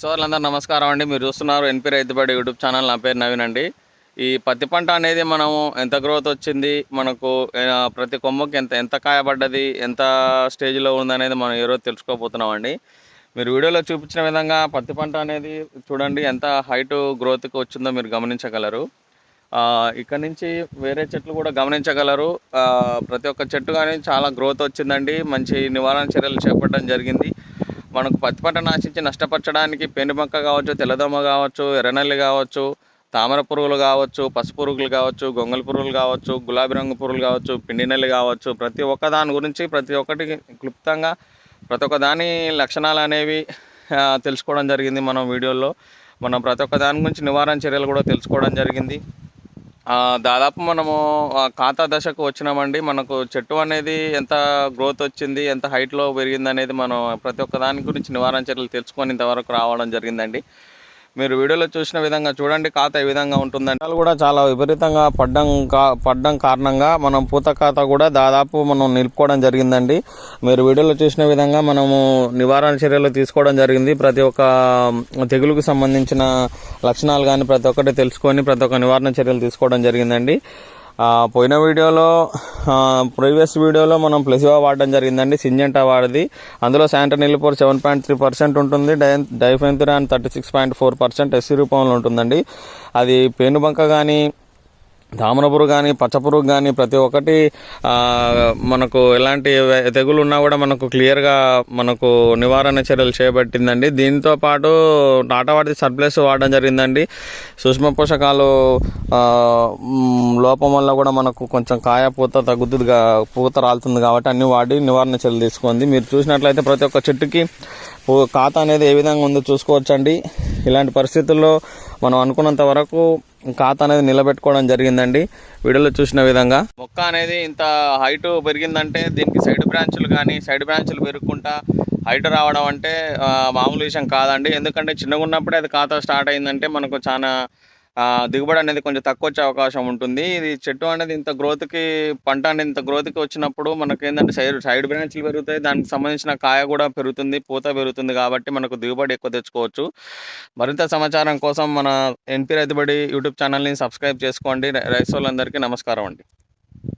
సోదరులందరూ నమస్కారం అండి. మీరు చూస్తున్నారు ఎన్పి రైతుబడి యూట్యూబ్ ఛానల్. నా పేరు నవీన్ అండి. ఈ పత్తి పంట అనేది మనము ఎంత గ్రోత్ వచ్చింది మనకు ప్రతి కొమ్మకి ఎంత ఎంత కాయబడ్డది ఎంత స్టేజ్లో ఉందనేది మనం ఈరోజు తెలుసుకోబోతున్నామండి. మీరు వీడియోలో చూపించిన విధంగా పత్తి పంట అనేది చూడండి ఎంత హైట్ గ్రోత్కి వచ్చిందో మీరు గమనించగలరు. ఇక్కడ నుంచి వేరే చెట్లు కూడా గమనించగలరు. ప్రతి ఒక్క చెట్టు కానీ చాలా గ్రోత్ వచ్చిందండి. మంచి నివారణ చర్యలు చేపట్టడం జరిగింది. మనకు పత్తి పంట నాశించి నష్టపరచడానికి పెనుబంక కావచ్చు తెల్లదోమ కావచ్చు ఎర్రనల్లి కావచ్చు తామర పురుగులు కావచ్చు పసుపు పురుగులు కావచ్చు గొంగళ పురుగులు కావచ్చు గులాబీ రంగు పురుగులు కావచ్చు పిండి నెల్లి కావచ్చు ప్రతి ఒక్క దాని గురించి ప్రతి ఒక్కటి క్లుప్తంగా ప్రతి ఒక్క దాని లక్షణాలు అనేవి తెలుసుకోవడం జరిగింది మనం వీడియోలో. మనం ప్రతి ఒక్క దాని గురించి నివారణ చర్యలు కూడా తెలుసుకోవడం జరిగింది. దాదాపు మనము ఆ, ఖాతా దశకు వచ్చినామండి. మనకు చెట్టు అనేది ఎంత గ్రోత్ వచ్చింది ఎంత హైట్లో పెరిగింది అనేది మనం ప్రతి ఒక్క దాని గురించి నివారణ చర్యలు తెలుసుకొని ఇంతవరకు రావడం జరిగిందండి. మీరు వీడియోలో చూసిన విధంగా చూడండి ఖాతా ఏ విధంగా ఉంటుందండి కూడా చాలా విపరీతంగా పడ్డం కా పడ్డం కారణంగా మనం పూత ఖాతా కూడా దాదాపు మనం నిలుపుకోవడం జరిగిందండి. మీరు వీడియోలో చూసిన విధంగా మనము నివారణ చర్యలు తీసుకోవడం జరిగింది. ప్రతి ఒక్క తెగులుకు సంబంధించిన లక్షణాలు కానీ ప్రతి ఒక్కటి తెలుసుకొని ప్రతి ఒక్క నివారణ చర్యలు తీసుకోవడం జరిగిందండి. పోయిన వీడియోలో ప్రీవియస్ వీడియోలో మనం ప్లెసివా వాడడం జరిగిందండి. సింజెంటా వాడది. అందులో శాంటన్ నిల్పోర్ సెవెన్ పాయింట్ త్రీ పర్సెంట్ ఉంటుంది. Die and thirty six point four percent SC రూపంలో ఉంటుందండి. అది పేనుబంక కానీ తామరపురుగు కానీ పచ్చపురుగు కానీ ప్రతి ఒక్కటి మనకు ఎలాంటి తెగులు ఉన్నా కూడా మనకు క్లియర్గా మనకు నివారణ చర్యలు చేపట్టిందండి. దీంతో పాటు టాటా సర్ప్లస్ వాడడం జరిగిందండి. సూక్ష్మ పోషకాలు లోపం వల్ల కూడా మనకు కొంచెం కాయ పూత తగ్గుతుంది పూత రాలుతుంది కాబట్టి అన్ని వాడి నివారణ చర్యలు తీసుకోండి మీరు చూసినట్లయితే ప్రతి ఒక్క చెట్టుకి పూ- ఖాతా అనేది ఏ విధంగా ఉందో చూసుకోవచ్చండి. ఇలాంటి పరిస్థితుల్లో మనం అనుకున్నంత వరకు ఖాతా అనేది నిలబెట్టుకోవడం జరిగిందండి. వీడియోలో చూసిన విధంగా. మొక్క అనేది ఇంత హైట్ పెరిగిందంటే దీనికి సైడ్ బ్రాంచులు కానీ సైడ్ బ్రాంచులు పెరుగుకుంటా హైట్ రావడం అంటే మామూలు విషయం కాదండి. ఎందుకంటే చిన్నగా ఉన్నప్పుడే అది ఖాతా స్టార్ట్ అయిందంటే మనకు చాలా దిగుబడి అనేది కొంచెం తక్కువ వచ్చే అవకాశం ఉంటుంది. ఇది చెట్టు అనేది ఇంత గ్రోత్కి పంట అనేది ఇంత గ్రోత్కి వచ్చినప్పుడు మనకి ఏంటంటే సైడ్ సైడ్ బ్రాంచ్లు పెరుగుతాయి. దానికి సంబంధించిన కాయ కూడా పెరుగుతుంది పూత పెరుగుతుంది కాబట్టి మనకు దిగుబడి ఎక్కువ తెచ్చుకోవచ్చు. మరింత సమాచారం కోసం మన ఎన్పి రైతుబడి యూట్యూబ్ ఛానల్ని సబ్స్క్రైబ్ చేసుకోండి. రై- నమస్కారం అండి.